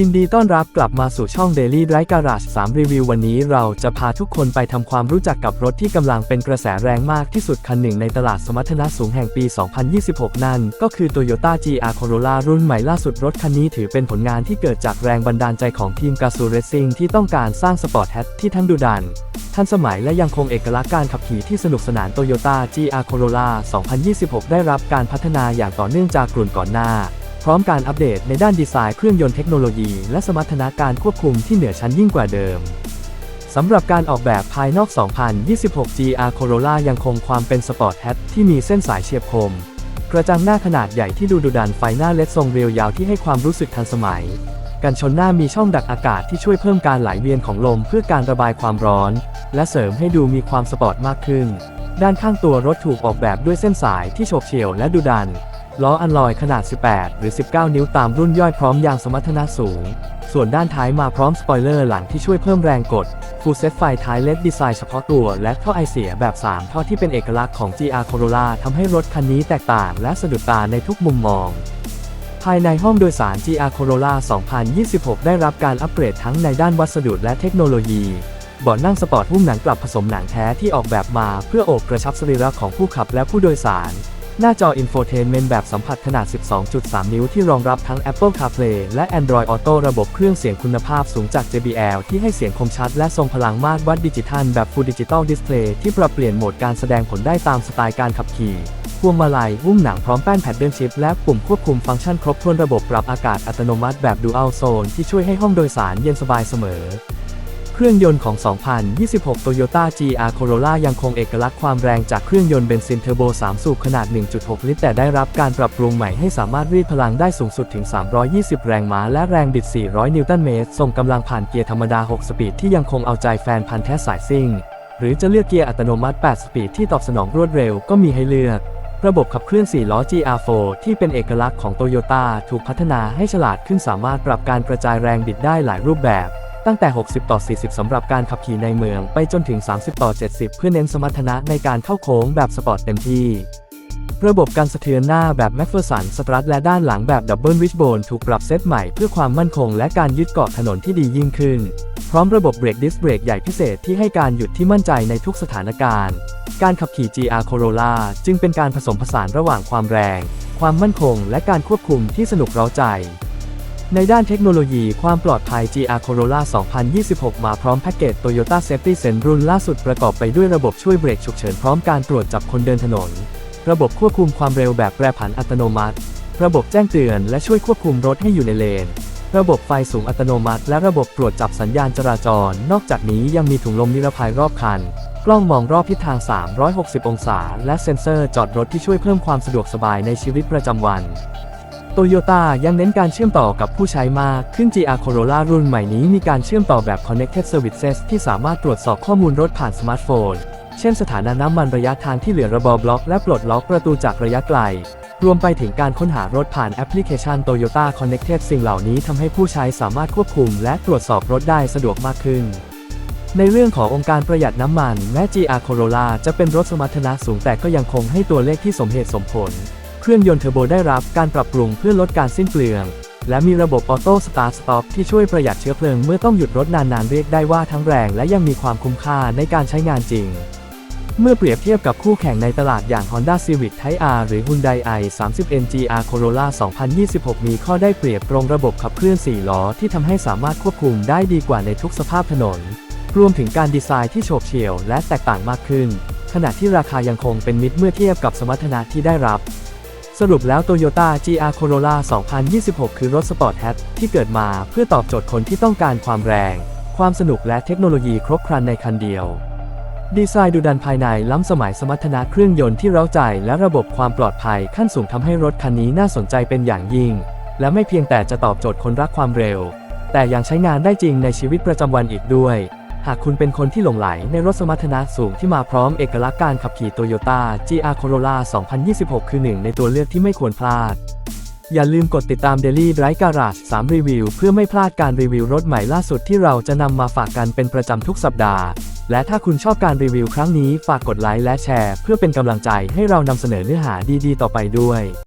ยินดีต้อนรับกลับมาสู่ช่อง Daily Drive Garage 3รีวิววันนี้เราจะพาทุกคนไปทำความรู้จักกับรถที่กำลังเป็นกระแสแรงมากที่สุดคันหนึ่งในตลาดสมรรถนะสูงแห่งปี 2026 นั่น ก็คือ Toyota GR Corolla รุ่นใหม่ล่าสุดรถคันนี้ถือเป็นผลงานที่เกิดจากแรงบันดาลใจของทีม g a z o Racing ที่ต้องการสร้างสปอร์ตแฮทที่ทั้งดุดันทันสมัยและยังคงเอกลักษณ์การขับขี่ที่สนุกสนาน Toyota GR Corolla 2026 ได้รับการพัฒนาอย่างต่อเนื่องจากกลุ่นก่อนหน้า พร้อมการอัปเดตในด้านดีไซน์เครื่องยนต์เทคโนโลยี และสมรรถนะการควบคุมที่เหนือชั้นยิ่งกว่าเดิมสำหรับการออกแบบภายนอก 2026 GR Corolla ยังคงความเป็นสปอร์ตแฮทที่มีเส้นสายเฉียบคม กระจังหน้าขนาดใหญ่ที่ดูดุดันไฟหน้าเลดทรงเรียวยาวที่ให้ความรู้สึกทันสมัย กันชนหน้ามีช่องดักอากาศที่ช่วยเพิ่มการไหลเวียนของลมเพื่อการระบายความร้อน และเสริมให้ดูมีความสปอร์ตมากขึ้น ด้านข้างตัวรถถูกออกแบบด้วยเส้นสายที่โฉบเฉี่ยวและดุดัน ล้ออัลลอยขนาด 18 หรือ 19 นิ้วตามรุ่นย่อยพร้อมยางสมรรถนะสูง ส่วนด้านท้ายมาพร้อมสปอยเลอร์หลังที่ช่วยเพิ่มแรงกด ฟูลเซตไฟท้ายเลดดีไซน์เฉพาะตัว และท่อไอเสียแบบ 3 ท่อที่เป็นเอกลักษณ์ของ GR Corolla ทำให้รถคันนี้แตกต่างและสะดุดตาในทุกมุมมอง ภายในห้องโดยสาร GR Corolla 2026 ได้รับการอัปเกรดทั้งในด้านวัสดุและเทคโนโลยีเบาะนั่งสปอร์ตหุ้มหนังกลับผสมหนังแท้ที่ออกแบบมาเพื่อโอบกระชับสรีระของผู้ขับและผู้โดยสาร หน้าจออินโฟเทนเมนต์แบบสัมผัสขนาด 12.3 นิ้วที่รองรับทั้ง Apple CarPlay และ Android Auto ระบบเครื่องเสียงคุณภาพสูงจาก JBL ที่ให้เสียงคมชัดและทรงพลังมากวัดดิจิทัลแบบ Full Digital Display ที่ปรับเปลี่ยนโหมดการแสดงผลได้ตามสไตล์การขับขี่พวงมาลัยหุ้มหนังพร้อมแป้นแพดเดิลชิพและปุ่มควบคุมฟังก์ชันครบถ้วนระบบปรับอากาศอัตโนมัติแบบ Dual Zone ที่ช่วยให้ห้องโดยสารเย็นสบายเสมอ เครื่องยนต์ของ 2026 Toyota GR Corolla ยังคงเอกลักษณ์ความแรงจากเครื่องยนต์เบนซินเทอร์โบ 3 สูบขนาด 1.6 ลิตร แต่ได้รับการปรับปรุงใหม่ให้สามารถรีดพลังได้สูงสุดถึง 320 แรงม้าและแรงบิด 400 นิวตันเมตร ส่งกำลังผ่านเกียร์ธรรมดา 6 สปีดที่ยังคงเอาใจแฟนพันธ์แท้สายซิ่ง หรือจะเลือกเกียร์อัตโนมัติ 8 สปีดที่ตอบสนองรวดเร็วก็มีให้เลือกระบบขับเคลื่อน 4 ล้อ GR4 ที่เป็นเอกลักษณ์ของโตโยต้าถูกพัฒนาให้ฉลาดขึ้นสามารถปรับการกระจายแรงบิดได้หลายรูปแบบ ตั้งแต่ 60 ต่อ 40 สำหรับการขับขี่ในเมือง ไปจนถึง 30 ต่อ 70 เพื่อเน้นสมรรถนะในการเข้าโค้งแบบสปอร์ตเต็มที่ ระบบการสะเทือนหน้าแบบแม p เฟอร์สันสตรัทและด้านหลังแบบดับเบิลวิชโบนถูกปรับเซตใหม่เพื่อความมั่นคงและการยึดเกาะถนนที่ดียิ่งขึ้น พร้อมระบบเบรกดิสเบรกใหญ่พิเศษที่ให้การหยุดที่มั่นใจในทุกสถานการณ์ การขับขี่ GR Corolla จึงเป็นการผสมผสานระหว่างความแรง ความมั่นคง และการควบคุมที่สนุกเร้าใจ ในด้านเทคโนโลยีความปลอดภัย GR Corolla 2026 มาพร้อมแพ็กเกจ Toyota Safety Sense รุ่นล่าสุดประกอบไปด้วยระบบช่วยเบรกฉุกเฉินพร้อมการตรวจจับคนเดินถนน ระบบควบคุมความเร็วแบบแปรผันอัตโนมัติ ระบบแจ้งเตือนและช่วยควบคุมรถให้อยู่ในเลน ระบบไฟสูงอัตโนมัติ และระบบตรวจจับสัญญาณจราจร นอกจากนี้ยังมีถุงลมนิรภัยรอบคัน กล้องมองรอบทิศทาง 360 องศา และเซ็นเซอร์จอดรถที่ช่วยเพิ่มความสะดวกสบายในชีวิตประจำวัน โตโยต้ายังเน้นการเชื่อมต่อกับผู้ใช้มากขึ้น GR Corolla รุ่นใหม่นี้มีการเชื่อมต่อแบบ Connected Services ที่สามารถตรวจสอบข้อมูลรถผ่านสมาร์ทโฟน เช่นสถานะน้ำมันระยะทางที่เหลือระบอบล็อก และปลดล็อกประตูจากระยะไกล รวมไปถึงการค้นหารถผ่านแอปพลิเคชัน Toyota Connected สิ่งเหล่านี้ทำให้ผู้ใช้สามารถควบคุม และตรวจสอบรถได้สะดวกมากขึ้นในเรื่องขององค์การประหยัดน้ำมันแม้ GR Corolla จะเป็นรถสมรรถนะสูงแต่ก็ยังคงให้ตัวเลขที่สมเหตุสมผล เครื่องยนต์เทอร์โบได้รับการปรับปรุงเพื่อลดการสิ้นเปลือง และมีระบบออโต้สตาร์ทสต็อปที่ช่วยประหยัดเชื้อเพลิงเมื่อต้องหยุดรถนานๆเรียกได้ว่าทั้งแรงและยังมีความคุ้มค่าในการใช้งานจริง เมื่อเปรียบเทียบกับคู่แข่งในตลาดอย่าง Honda Civic Type R หรือ Hyundai i30 NGR Corolla 2026 มีข้อได้เปรียบตรงระบบขับเคลื่อน 4 ล้อที่ทำให้สามารถควบคุมได้ดีกว่าในทุกสภาพถนน รวมถึงการดีไซน์ที่โฉบเฉี่ยวและแตกต่างมากขึ้น ขณะที่ราคายังคงเป็นมิตรเมื่อเทียบกับสมรรถนะที่ได้รับ สรุปแล้ว Toyota GR Corolla 2026 คือรถสปอร์ตแฮทที่เกิดมาเพื่อตอบโจทย์คนที่ต้องการความแรง ความสนุกและเทคโนโลยีครบครันในคันเดียว ดีไซน์ดูดันภายในล้ำสมัยสมรรถนะเครื่องยนต์ที่เร้าใจ และระบบความปลอดภัยขั้นสูงทำให้รถคันนี้น่าสนใจเป็นอย่างยิ่ง และไม่เพียงแต่จะตอบโจทย์คนรักความเร็ว แต่ยังใช้งานได้จริงในชีวิตประจำวันอีกด้วย หากคุณเป็นคนที่หลงไหลในรถสมรรถนะสูงที่มาพร้อมเอกลักษณ์การขับขี่ Toyota GR Corolla 2026 คือหนึ่งในตัวเลือกที่ไม่ควรพลาด อย่าลืมกดติดตาม Daily Drive Garage 3รีวิวเพื่อไม่พลาดการรีวิวรถใหม่ล่าสุดที่เราจะนำมาฝากกันเป็นประจำทุกสัปดาห์ และถ้าคุณชอบการรีวิวครั้งนี้ฝากกดไลค์และแชร์ เพื่อเป็นกำลังใจให้เรานำเสนอเนื้อหาดีๆ ต่อไปด้วย